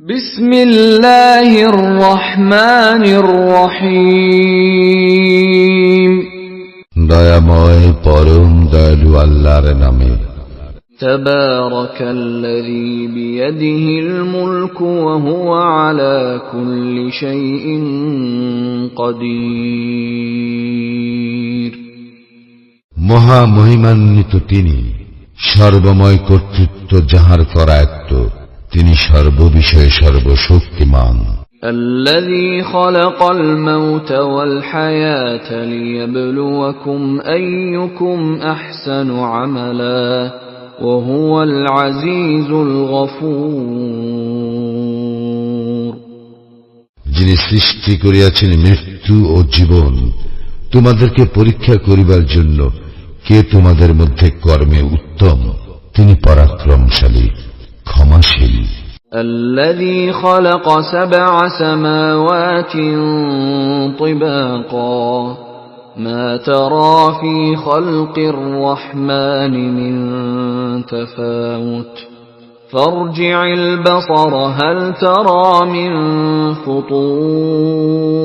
بسم الله الرحمن الرحيم দয়াময় পরম দয়ালু আল্লাহর নামে تبارك الذي بيده الملك وهو على كل شيء قدير মহা মহিমান্বিত তিনি সর্বময় কর্তৃত্ব যাহার করায়ত্ত তিনি সর্ববিষয়ে সর্বশক্তিমান الذي خلق الموت والحياة ليبلوكم أيكم أحسن عملا وهو العزيز الغفور যিনি সৃষ্টি করিয়াছেন মৃত্যু ও জীবন তোমাদেরকে পরীক্ষা করিবার জন্য কে তোমাদের মধ্যে কর্মে উত্তম তিনি পরাক্রমশালী ক্ষমাশীল الذي خلق سبع سماوات طباقا ما ترى في خلق الرحمن من تفاوت فارجع البصر هل ترى من فطور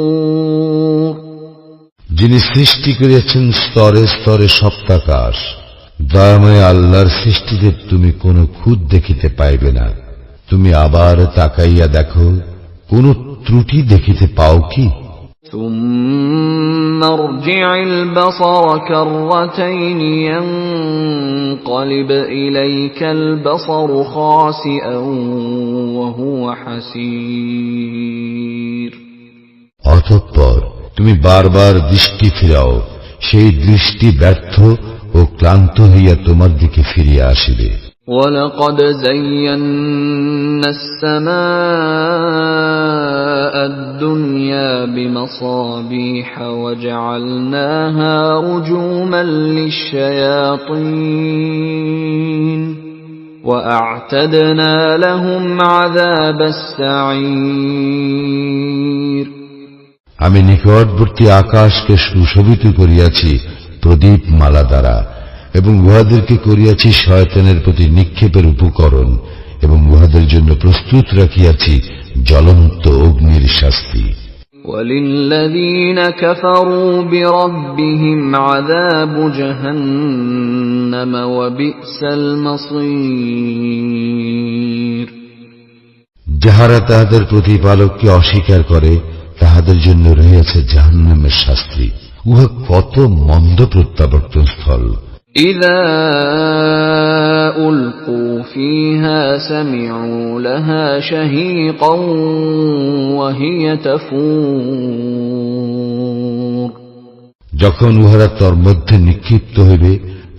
যিনি সৃষ্টি করিয়াছেন স্তরে স্তরে সপ্তাকাশ দয়াময় আল্লাহর সৃষ্টিতে তুমি কোনো খুদ দেখিতে পাইবে না তুমি আবার তাকাইয়া দেখো কোন ত্রুটি দেখিতে পাও কি ثم ارجع البصر كرتين ينقلب إليك البصر خاسئا وهو حسير অতঃপর তুমি বারবার দৃষ্টি ফিরাও সেই দৃষ্টি ব্যর্থ ও ক্লান্ত হইয়া তোমার দিকে ফিরিয়া আসিবে ولقد زينا السماء الدنيا بمصابيح وجعلناها رجوما للشياطين وأعتدنا لهم عذاب السعير আমি নিকটবর্তী আকাশকে সুশোভিত করিয়াছি প্রদীপ মালা দ্বারা এবং উহাদেরকে করিয়াছি শয়তানের প্রতি নিক্ষেপের উপকরণ এবং উহাদের জন্য প্রস্তুত রাখিয়াছি জ্বলন্ত অগ্নির শাস্তি وللذين كفروا بربهم عذاب جهنم وبئس المصير যাহারা তাহাদের প্রতিপালককে অস্বীকার করে তাহাদের জন্য রহিয়াছে জাহান্নামের শাস্তি উহা কত মন্দ প্রত্যাবর্তন স্থল إذا ألقوا فيها سمعوا لها شهيقا وهي تفور যখন উহারা তর মধ্যে নিক্ষিপ্ত হইবে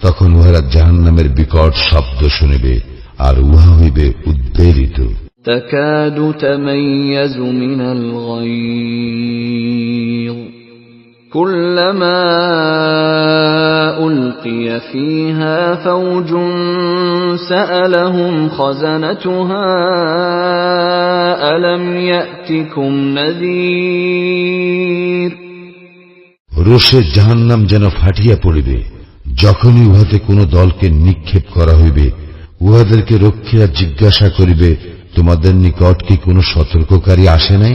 তখন উহারা জাহান্নামের বিকট শব্দ শুনিবে আর উহা হইবে উদ্বেলিত تكاد تميز من الغيظ كلما ألقي فيها فوج سألهم خزنتها ألم يأتكم نذير রোষে জাহান্নাম যেন ফাটিয়া পড়িবে যখনই উহাতে কোন দলকে নিক্ষেপ করা হইবে উহাদেরকে রক্ষীরা জিজ্ঞাসা করিবে তোমাদের নিকট কি কোন সতর্ককারী আসে নাই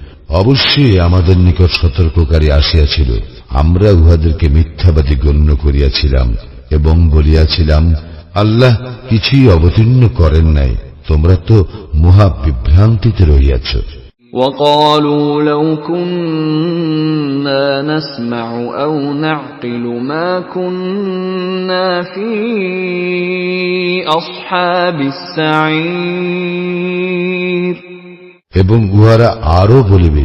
অবশ্যই আমাদের নিকট সতর্ককারী আসিয়াছিল আমরা উহাদেরকে মিথ্যাবাদী গণ্য করিয়াছিলাম এবং বলিয়াছিলাম আল্লাহ কিছুই অবতীর্ণ করেন নাই তোমরা তো মহা বিভ্রান্তিতে রহিয়াছ وقالوا لو كنا نسمع أو نعقل ما كنا في أصحاب السعير এবং উহারা আরো বলিবে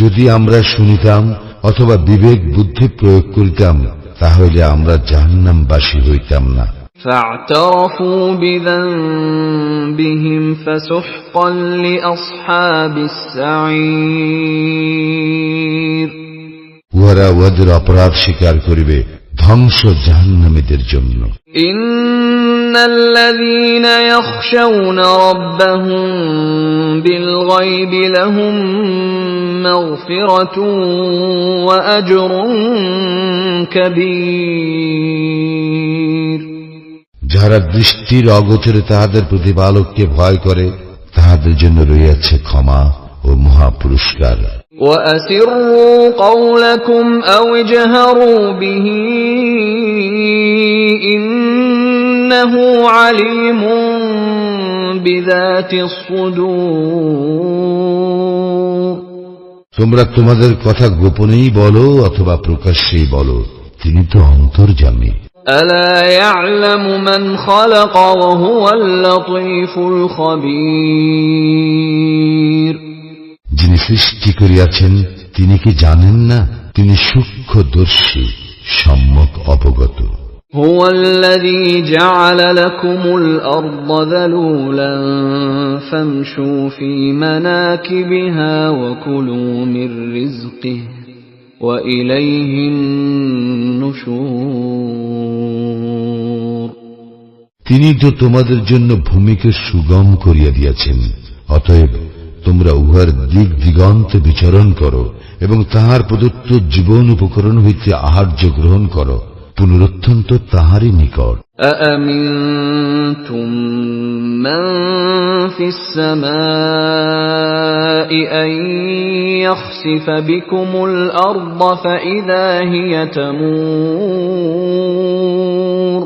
যদি আমরা শুনিতাম অথবা বিবেক বুদ্ধি প্রয়োগ করিতাম তাহলে আমরা জাহান্নামবাসী হইতাম না فاعترفوا بذنبهم فسحقا لأصحاب السعير উহারা উহাদের অপরাধ স্বীকার করিবে ধ্বংস জাহান্নামীদের জন্য إن الذين يخشون ربهم بالغيب لهم مغفرة وأجر كبير যাহারা দৃষ্টির অগোচরে তাহাদের প্রতিপালককে ভয় করে তাহাদের জন্য রইয়াছে ক্ষমা ও মহাপুরস্কার وأسروا قولكم أو اجهروا به إنه عليم بذات الصدور তোমরা তোমাদের কথা গোপনেই বলো অথবা প্রকাশ্যেই বলো তিনি তো অন্তর্জামী ألا يعلم من خلق وهو اللطيف الخبير যিনি সৃষ্টি করিয়াছেন তিনি কি জানেন না তিনি সূক্ষ্মদর্শী সম্যক অবগত هو الذي جعل لكم الأرض ذلولا فامشوا في مناكبها وكلوا من رزقه وإليه النشور তিনি তো তোমাদের জন্য ভূমিকে সুগম করিয়া দিয়াছেন অতএব তোমরা উহার দিক দিগন্তে বিচরণ করো এবং তাহার প্রদত্ত জীবন উপকরণ হইতে আহার্য গ্রহণ করো পুনরুত্থান্ত তাহারই নিকট أأمنتم من في السماء أن يخسف بكم الأرض فإذا هي تمور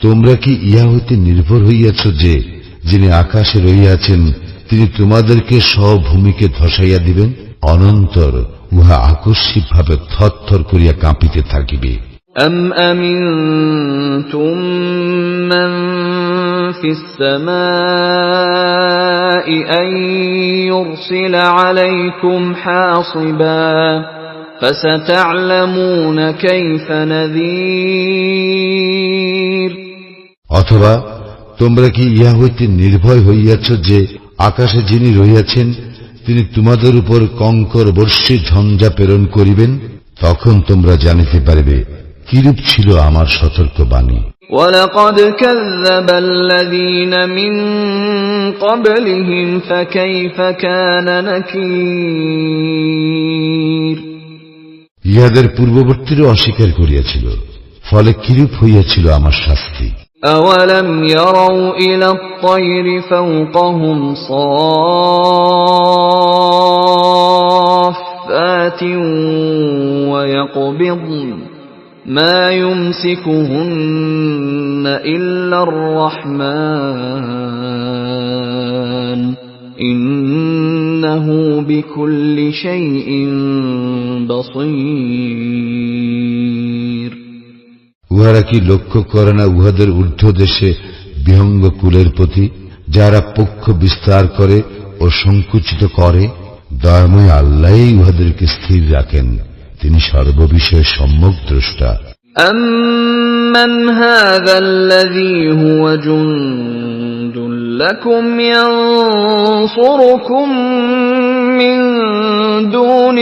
তোমরা কি ইহা হইতে নির্ভর হইয়াছ যে যিনি আকাশে রইয়াছেন তিনি তোমাদেরকে স্বভূমিকে ধসাইয়া দিবেন অনন্তর উহা আকস্মিকভাবে থরথর করিয়া কাঁপিতে থাকিবে أم أمنتم من في السماء أن يرسل عليكم حاصبا فستعلمون كيف نذير অথবা তোমরা কি ইহা হইতে নির্ভয় হইয়াছ যে আকাশে যিনি রহিয়াছেন তিনি তোমাদের উপর কঙ্কর বর্ষী ঝঞ্ঝা প্রেরণ করিবেন তখন তোমরা জানিতে পারবে কিরূপ ছিল আমার সতর্ক বাণী ولقد كذب الذين من قبلهم فكيف كان نكير ইহাদের পূর্ববর্তীরও অস্বীকার করিয়াছিল ফলে কিরূপ হইয়াছিল আমার শাস্তি أولم يروا إلى الطير فوقهم صافات ويقبضن ما يمسكهن إلا الرحمن إنه بكل شيء بصير উহারা কি লক্ষ্য করে না উহাদের ঊর্ধ্ব দেশে বিহঙ্গ কুলের প্রতি যারা পক্ষ বিস্তার করে ও সংকুচিত করে দয়াময় আল্লাহই উহাদেরকে স্থির রাখেন তিনি সর্ববিষয়ে সম্যক দ্রষ্টা أمن هذا الذي هو جند لكم ينصركم من دون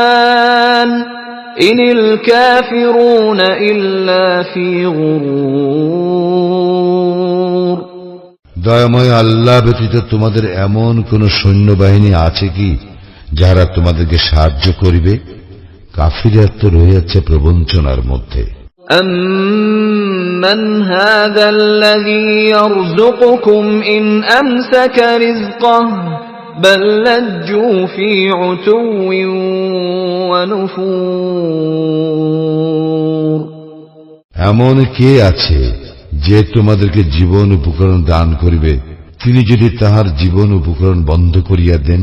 الرحمن إن الكافرون إلا في غرور দয়াময় আল্লাহ ব্যতীত তোমাদের এমন কোন সৈন্যবাহিনী আছে কি যারা তোমাদেরকে সাহায্য করিবে কাফিরা তো রয়েছে প্রবঞ্চনার মধ্যে أمن هذا الذي يرزقكم إن أمسك رزقه بل لجوا في عتو ونفور এমন কে আছে যে তোমাদেরকে জীবন উপকরণ দান করিবে তিনি যদি তাহার জীবন উপকরণ বন্ধ করিয়া দেন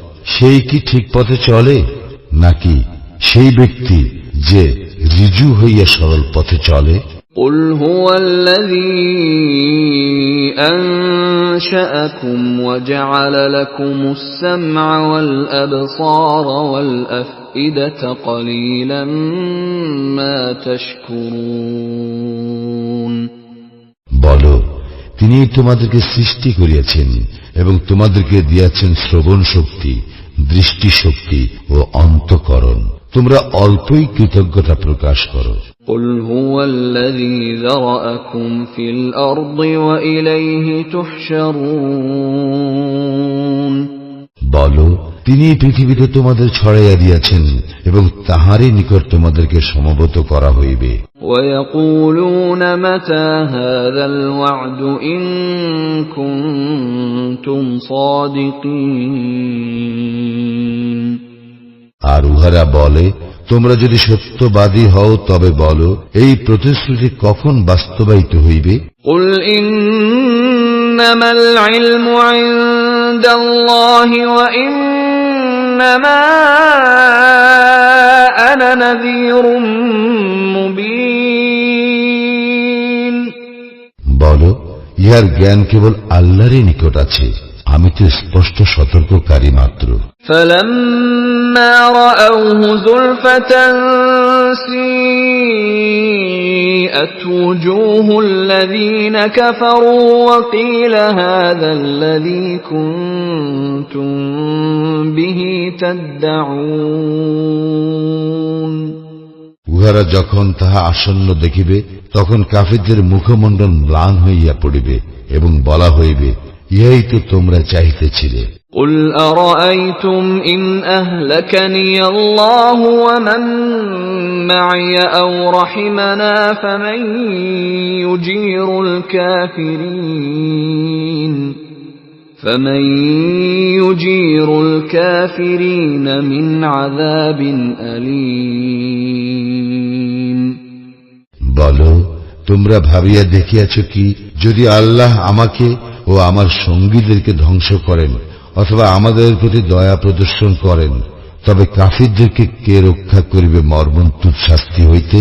সেই কি ঠিক পথে চলে নাকি সেই ব্যক্তি যে রিজু হইয়া সরল পথে চলে قل هو الذي أنشأكم وجعل لكم السمع والأبصار والأفئدة قليلا ما تشكرون বলো তিনি তোমাদেরকে সৃষ্টি করিয়াছেন এবং তোমাদেরকে দিয়াছেন শ্রবণ শক্তি দৃষ্টি শক্তি ও অন্তকরণ তোমরা অল্পই কৃতজ্ঞতা প্রকাশ করো قل هو الذي ذرأكم في الأرض وإليه تحشرون বলো তিনি পৃথিবীতে তোমাদের ছড়াইয়া দিয়াছেন এবং তাহারই নিকট তোমাদেরকে সমবত করা হইবে। আর উহারা বলে তোমরা যদি সত্যবাদী হও তবে বলো এই প্রতিশ্রুতি কখন বাস্তবায়িত হইবে? ইন্নামাল ইলমু ইনদাল্লাহি ওয়া وإنما أنا نذير مبين বলো ইহার জ্ঞান কেবল আল্লাহরই নিকট আছে আমি তো স্পষ্ট সতর্ককারী মাত্র فلما رأوه زلفة سيئت وجوه الذين كفروا وقيل هذا الذي كنتم به تدعون উহারা যখন তাহা আসন্ন দেখিবে তখন কাফিরদের মুখমণ্ডল ম্লান হইয়া পড়িবে এবং বলা হইবে ইহাই তো তোমরা চাহিতেছিলে قل أرأيتم إن أهلكني الله ومن معي أو رحمنا فمن يجير الكافرين فمن يجير الكافرين من عذاب أليم বলো তোমরা ভাবিয়া দেখিয়াছ কি যদি আল্লাহ আমাকে ও আমার সঙ্গীদেরকে ধ্বংস করেন অথবা আমাদের প্রতি দয়া প্রদর্শন করেন তবে কাফিরদেরকে কে রক্ষা করিবে মর্মন্তুর শাস্তি হইতে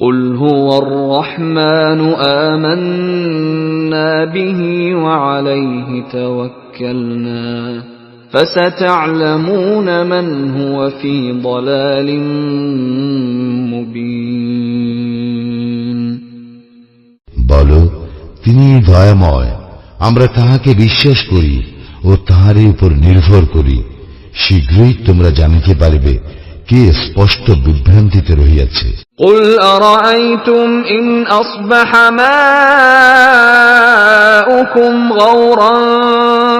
قل هو الرحمن آمنا به وعليه توكلنا فستعلمون من هو في ضلال مبين বলো তিনি দয়াময় আমরা তাহাকে বিশ্বাস করি ও তাহারই উপর নির্ভর করি শীঘ্রই তোমরা জানিতে পারিবে কে স্পষ্ট বিভ্রান্তিতে রহিয়াছে قل أرأيتم إن أصبح ماؤكم غورا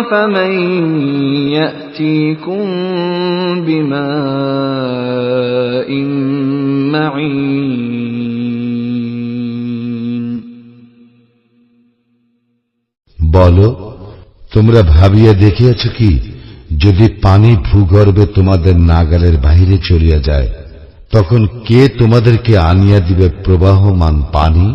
فمن يأتيكم بماء معين বলো তোমরা ভাবিয়া দেখিয়াছ কি, যদি পানি ভূগর্ভে তোমাদের নাগালের বাহিরে চলিয়া যায়, তখন কে তোমাদেরকে আনিয়া দিবে প্রবাহমান পানি?